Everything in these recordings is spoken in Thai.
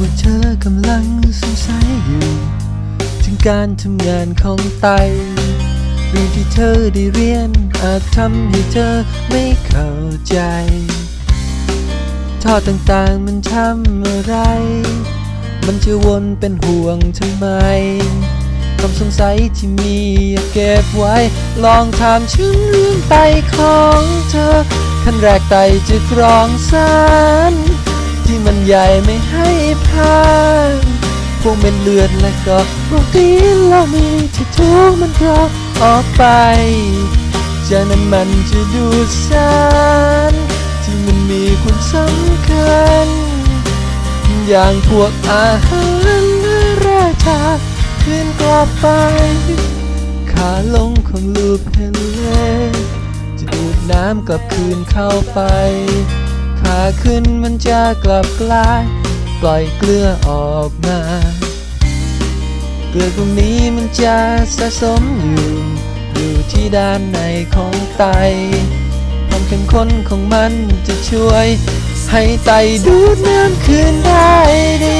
ว่าเธอกำลังสงสัยอยู่ ถึงการทำงานของไตเรื่องที่เธอได้เรียน อาจทำให้เธอไม่เข้าใจท่อต่างๆมันทำอะไร มันจะวนเป็นห่วงทำไมความสงสัยที่มีอย่าเก็บไว้ ลองถามฉันเรื่องไตของเธอขั้นแรกไตจะกรองสาร ที่มันใหญ่ไม่ให้ผ่านพวกเม็ดเลือดและก็โปรตีนเรามีที่ทุกมันรอออกไปจากนั้นมันจะดูดสารที่มันมีคุณสำคัญ อย่างพวกอาหารและราชาขึ้นกลับไป ขาลงของลูกเพนเลจะดูดน้ำกลับคืนเข้าไปาขึ้นมันจะกลับกลาย ปล่อยเกลือออกมา เกลือตรงนี้มันจะสะสมอยู่ อยู่ที่ด้านในของไต ความเข้มข้นของมันจะช่วย ให้ไตดูดน้ำคืนได้ดี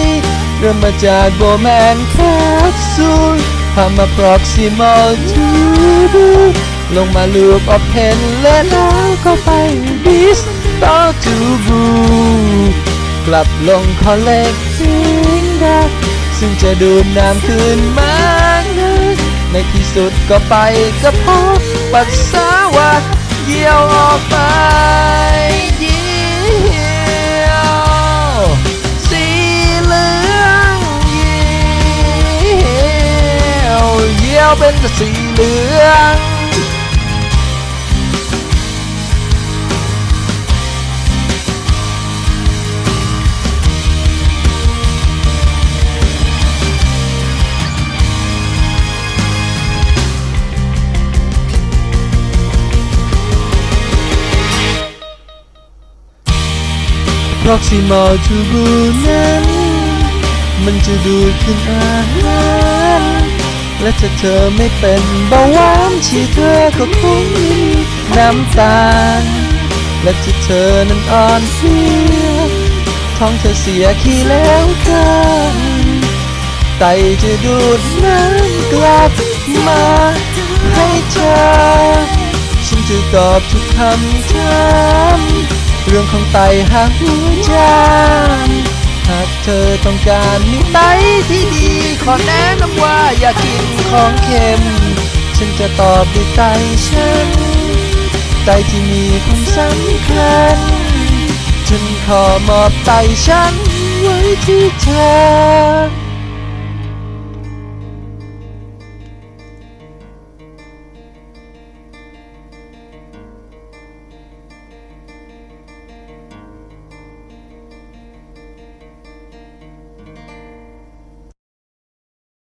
เริ่มมาจากโบแมนแคปซูลพามา proximal to do ล ลงมาลูปออฟเพนและแล้วก็ไปบิสต่อ to b o กลับลงคอเล็กซิงได้ซึ่งจะดูดน้ำคืนมานในที่สุดก็ไปกระพาะปัสสาวะเยี่ยวออกไปเยี่ยวสีเหลืองเยี่ยวเยี่ยวเป็นสีเหลือง proximal to b o นั้น มันจะดูดขึ้นอาหารและถ้าเธอไม่เป็นเบาหวานที่เธอก็คงม่มีน้ำตาล และถ้าเธอนั้นอ่อนเพลียท้องเธอเสียขี้แล้วกันไตจะดูดน้ำกลับมาให้เธอฉันจะตอบทุกคำถาม เรื่องของไตหากหัวใจหากเธอต้องการมีไตที่ดี ขอแนะนำว่าอย่ากินของเค็ม ฉันจะตอบด้วยไตฉัน ไตที่มีความสำคัญ ฉันขอมอบไตฉันไว้ที่เธอ